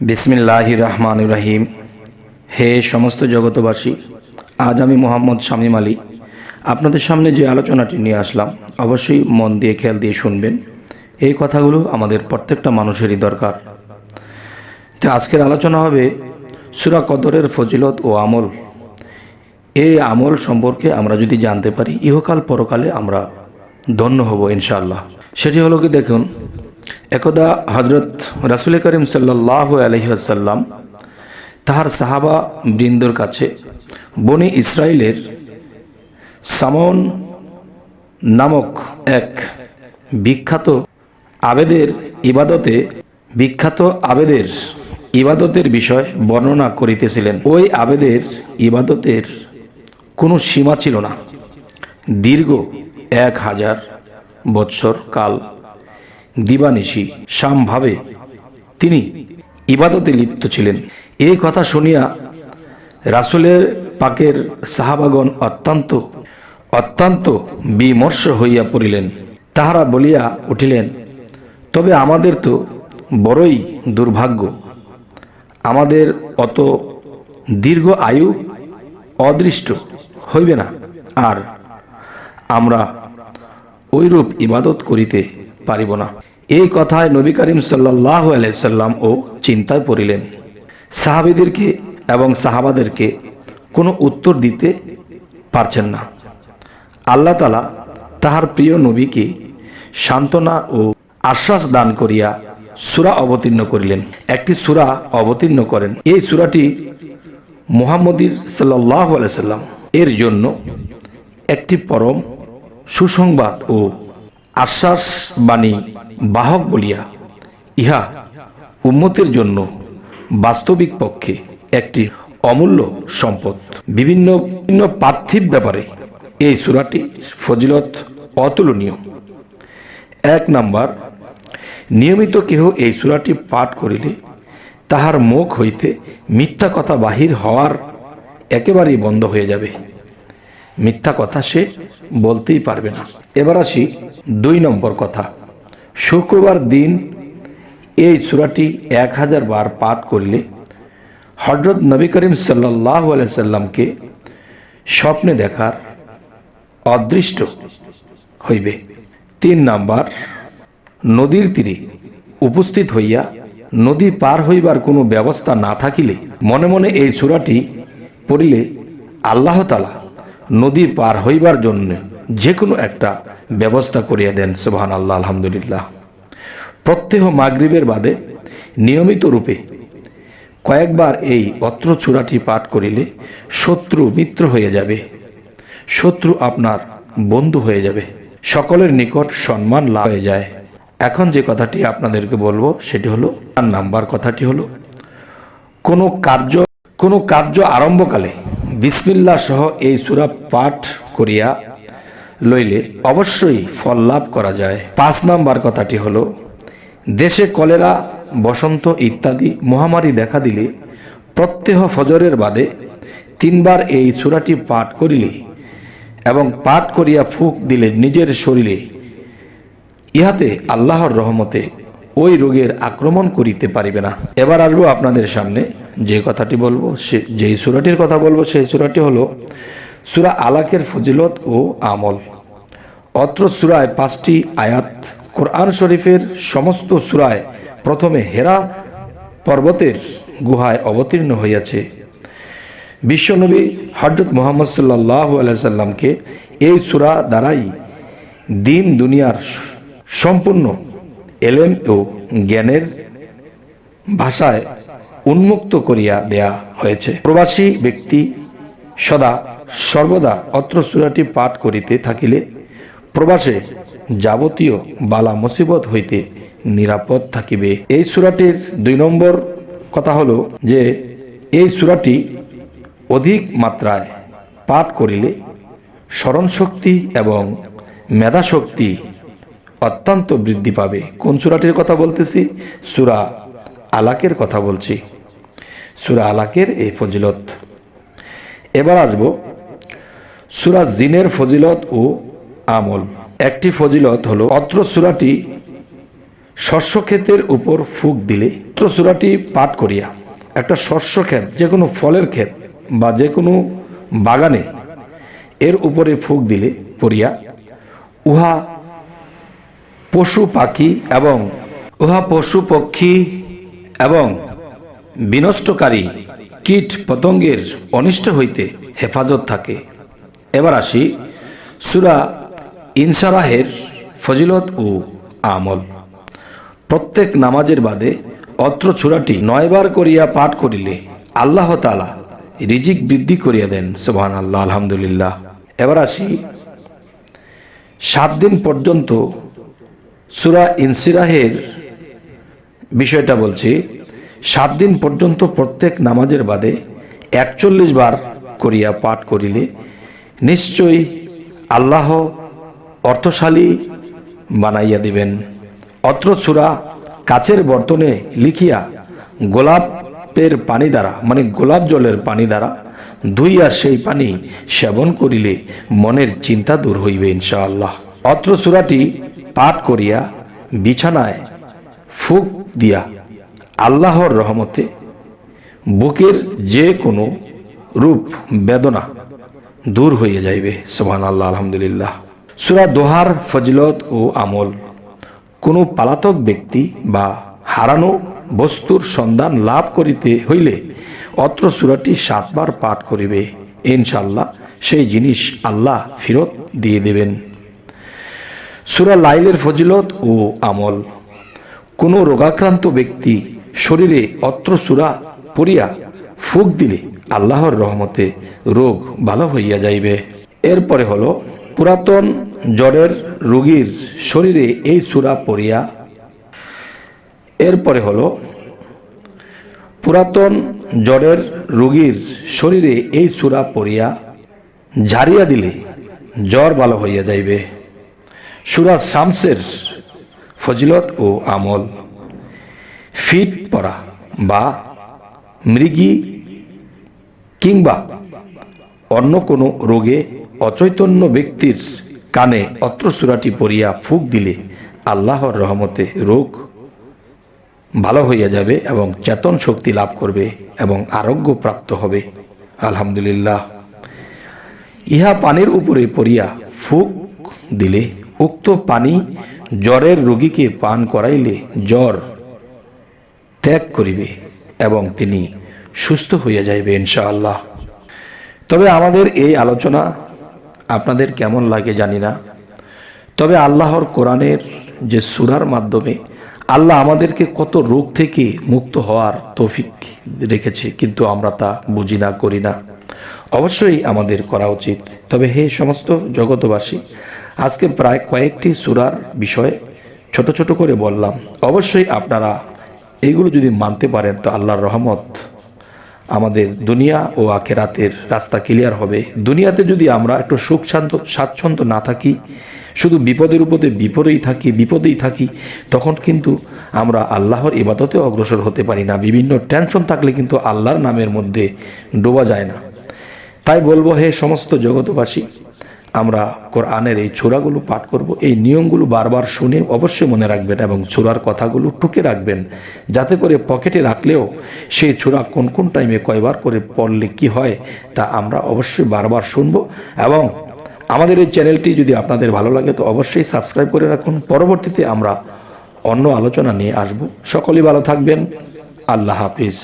বিসমিল্লাহ রহমান রাহিম হে সমস্ত জগতবাসী, আজ আমি মোহাম্মদ শামীম আলী। আপনাদের সামনে যে আলোচনাটি নিয়ে আসলাম, অবশ্যই মন দিয়ে খেয়াল দিয়ে শুনবেন। এই কথাগুলো আমাদের প্রত্যেকটা মানুষেরই দরকার। তো আজকের আলোচনা হবে সুরা কদরের ফজিলত ও আমল। এই আমল সম্পর্কে আমরা যদি জানতে পারি, ইহকাল পরকালে আমরা ধন্য হব ইনশাআল্লাহ। সেটি হলো কি দেখুন একদা হজরত রাসুল করিম সাল্লাহ আলহিহাসাল্লাম তাহার সাহাবা বৃন্দর কাছে বনি ইসরায়েলের সামন নামক এক বিখ্যাত আবেদের ইবাদতে, বিখ্যাত আবেদের ইবাদতের বিষয় বর্ণনা করিতেছিলেন। ওই আবেদের ইবাদতের কোনো সীমা ছিল না। দীর্ঘ এক হাজার বৎসর কাল দিবানিশি সামভাবে তিনি ইবাদতে লিপ্ত ছিলেন। এই কথা শুনিয়া রাসুলের পাকের সাহাবাগণ অত্যন্ত অত্যন্ত বিমর্ষ হইয়া পড়িলেন। তাহারা বলিয়া উঠিলেন, তবে আমাদের তো বড়ই দুর্ভাগ্য। আমাদের অত দীর্ঘ আয়ু অদৃষ্ট হইবে না। আর আমরা ওইরূপ ইবাদত করিতে পারিব না। এই কথায় নবী করিম সাল্লাহ আলাইসাল্লাম ও চিন্তায় পড়িলেন। সাহাবিদেরকে এবং সাহাবাদেরকে কোনো উত্তর দিতে পারছেন না। আল্লাহ তালা তাহার প্রিয় নবীকে সান্ত্বনা ও আশ্বাস দান করিয়া সুরা অবতীর্ণ করিলেন। একটি সুরা অবতীর্ণ করেন। এই সুরাটি মুহাম্মদির সাল্লাহ আলাইসাল্লাম এর জন্য একটি পরম সুসংবাদ ও আশ্বাস বাণী বাহক বলিয়া, ইহা উম্মতের জন্য বাস্তবিক পক্ষে একটি অমূল্য সম্পদ। বিভিন্ন বিভিন্ন পার্থিব ব্যাপারে এই সুরাটি ফজিলত অতুলনীয়। এক নাম্বার, নিয়মিত কেহ এই সুরাটি পাঠ করিলে তাহার মুখ হইতে মিথ্যা কথা বাহির হওয়ার একেবারেই বন্ধ হয়ে যাবে। মিথ্যা কথা সে বলতেই পারবে না। এবার আসি দুই নম্বর কথা। শুক্রবার দিন এই সুরাটি এক হাজার বার পাঠ করিলে হজরত নবী করিম সাল্লাহ সাল্লামকে স্বপ্নে দেখার অদৃষ্ট হইবে। তিন নাম্বার, নদীর তীরে উপস্থিত হইয়া নদী পার হইবার কোনো ব্যবস্থা না থাকিলে মনে মনে এই সুরাটি পড়িলে আল্লাহ তালা নদী পার হইবার জন্য যে কোনো একটা ব্যবস্থা করিয়া দেন সুবহান আল্লাহ আলহামদুলিল্লাহ। প্রত্যেহ মাগরিবের বাদে নিয়মিত রূপে কয়েকবার এই অত্র চূড়াটি পাঠ করিলে শত্রু মিত্র হয়ে যাবে, শত্রু আপনার বন্ধু হয়ে যাবে, সকলের নিকট সম্মান লাভ হয়ে যায়। এখন যে কথাটি আপনাদেরকে বলব, সেটি হলো, তার নাম্বার কথাটি হলো, কোনো কার্য কোনো কার্য আরম্ভকালে বিসমিল্লা সহ এই সুরা পাঠ করিয়া লইলে অবশ্যই ফল লাভ করা যায়। পাঁচ নাম্বার কথাটি হলো, দেশে কলেরা, বসন্ত ইত্যাদি মহামারী দেখা দিলে প্রত্যহ ফজরের বাদে তিনবার এই সুরাটি পাঠ করিলে এবং পাঠ করিয়া ফুক দিলে নিজের শরীরে, ইহাতে আল্লাহর রহমতে ওই রোগের আক্রমণ করিতে পারিবে না। এবার আসব আপনাদের সামনে যে কথাটি বলব, সে যেই সুরাটির কথা বলব, সেই সুরাটি হলো সুরা আলাকের ফজিলত ও আমল। অত্র সুরায় পাঁচটি আয়াত কোরআন শরীফের সমস্ত সুরায় প্রথমে হেরা পর্বতের গুহায় অবতীর্ণ হইয়াছে। বিশ্বনবী হজরত মোহাম্মদ সাল্লাহ আলাইসাল্লামকে এই সুরা দ্বারাই দিন দুনিয়ার সম্পূর্ণ এলেম ও জ্ঞানের ভাষায় উন্মুক্ত করিয়া দেয়া হয়েছে। প্রবাসী ব্যক্তি সদা সর্বদা অত্র সুরাটি পাঠ করিতে থাকিলে প্রবাসে যাবতীয় বালা মুসিবত হইতে নিরাপদ থাকিবে। এই সুরাটির দুই নম্বর কথা হলো যে, এই সুরাটি অধিক মাত্রায় পাঠ করিলে স্মরণশক্তি এবং মেধাশক্তি অত্যন্ত বৃদ্ধি পাবে। কোন সুরাটির কথা বলতেছি? সুরা আলাকের কথা বলছি। সুরা আলাকের এই ফজিলত। এবার আসব সুরা জিনের ফজিলত ও আমল। একটি ফজিলত হলো, অত্র সুরাটি শস্য ক্ষেতের উপর ফুক দিলে তো সুরাটি পাঠ করিয়া, একটা শস্য ক্ষেত যে কোনো ফলের ক্ষেত বা যে কোনো বাগানে এর উপরে ফুক দিলে, পড়িয়া, উহা পশু পাখি এবং, উহা পশু পক্ষী এবং বিনষ্টকারী কীট পতঙ্গের অনিষ্ট হইতে হেফাজত থাকে। এবার আসি সুরা ইনসারাহের ফজিলত ও আমল। প্রত্যেক নামাজের বাদে অত্র ছুরাটি নয়বার করিয়া পাঠ করিলে আল্লাহ তালা রিজিক বৃদ্ধি করিয়া দেন সুবহান আল্লাহ আলহামদুলিল্লাহ। এবার আসি সাত দিন পর্যন্ত সুরা ইনসিরাহের বিষয়টা বলছি। সাত দিন পর্যন্ত প্রত্যেক নামাজের বাদে একচল্লিশ বার করিয়া পাঠ করিলে নিশ্চয়ই আল্লাহ অর্থশালী বানাইয়া দিবেন। অত্র সুরা কাচের বর্তনে লিখিয়া গোলাপের পানি দ্বারা মানে গোলাপ জলের পানি দ্বারা ধুইয়া সেই পানি সেবন করিলে মনের চিন্তা দূর হইবে ইনশাআল্লাহ। অত্র সুরাটি পাঠ করিয়া বিছানায় ফুক দিয়া আল্লাহর রহমতে বুকের যে কোনো রূপ বেদনা দূর হয়ে যাইবে। সোহান আল্লাহ আলহামদুলিল্লাহ। সুরা দোহার ফজলত ও আমল। কোনো পালাতক ব্যক্তি বা হারানো বস্তুর সন্ধান লাভ করিতে হইলে অত্র সুরাটি সাতবার পাঠ করিবে। ইনশাল্লাহ সেই জিনিস আল্লাহ ফেরত দিয়ে দেবেন। সুরা লাইলের ফজিলত ও আমল। কোনো রোগাক্রান্ত ব্যক্তি শরীরে অত্র সুরা পড়িয়া ফুক দিলে আল্লাহর রহমতে রোগ ভালো হইয়া যাইবে। এরপরে হলো পুরাতন জ্বরের রোগীর শরীরে এই সুরা পড়িয়া। এরপরে হলো পুরাতন জ্বরের রোগীর শরীরে এই সুরা পড়িয়া ঝাড়িয়া দিলে জ্বর ভালো হইয়া যাইবে। সুরা শামসের ফজিলত ও আমল। ফিট পরা বা মৃগী কিংবা অন্য কোনো রোগে অচৈতন্য ব্যক্তির কানে অত্র সুরাটি পড়িয়া ফুক দিলে আল্লাহর রহমতে রোগ ভালো হইয়া যাবে এবং চেতন শক্তি লাভ করবে এবং আরোগ্য প্রাপ্ত হবে। আলহামদুলিল্লাহ। ইহা পানির উপরে পড়িয়া ফুক দিলে উক্ত পানি জ্বরের রোগীকে পান করাইলে জ্বর ত্যাগ করিবে এবং তিনি সুস্থ হইয়া যাইবে ইনশাআল্লাহ। তবে আমাদের এই আলোচনা আপনাদের কেমন লাগে জানি না। তবে আল্লাহর কোরআনের যে সুরার মাধ্যমে আল্লাহ আমাদেরকে কত রোগ থেকে মুক্ত হওয়ার তৌফিক রেখেছে, কিন্তু আমরা তা বুঝি না, করি না। অবশ্যই আমাদের করা উচিত। তবে হে সমস্ত জগতবাসী আজকে প্রায় কয়েকটি সুরার বিষয়ে ছোট ছোট করে বললাম। অবশ্যই আপনারা এইগুলো যদি মানতে পারেন, তো আল্লাহর রহমত আমাদের দুনিয়া ও আখেরাতের রাস্তা ক্লিয়ার হবে। দুনিয়াতে যদি আমরা একটু সুখ শান্ত, স্বাচ্ছন্দ্য না থাকি, শুধু বিপদের উপরে বিপদেই থাকি বিপদেই থাকি, তখন কিন্তু আমরা আল্লাহর ইবাদতে অগ্রসর হতে পারি না। বিভিন্ন টেনশন থাকলে কিন্তু আল্লাহর নামের মধ্যে ডোবা যায় না। তাই বলব, হে সমস্ত জগতবাসী আমরা কোরআনের এই ছোড়াগুলো পাঠ করব, এই নিয়মগুলো বারবার শুনে অবশ্যই মনে রাখবেন এবং ছোড়ার কথাগুলো টুকে রাখবেন, যাতে করে পকেটে রাখলেও সেই ছোড়া কোন কোন টাইমে কয়বার করে পড়লে কি হয় তা আমরা অবশ্যই বারবার শুনব এবং আমাদের এই চ্যানেলটি যদি আপনাদের ভালো লাগে তো অবশ্যই সাবস্ক্রাইব করে রাখুন। পরবর্তীতে আমরা অন্য আলোচনা নিয়ে আসব। সকলেই ভালো থাকবেন। আল্লাহ হাফিজ।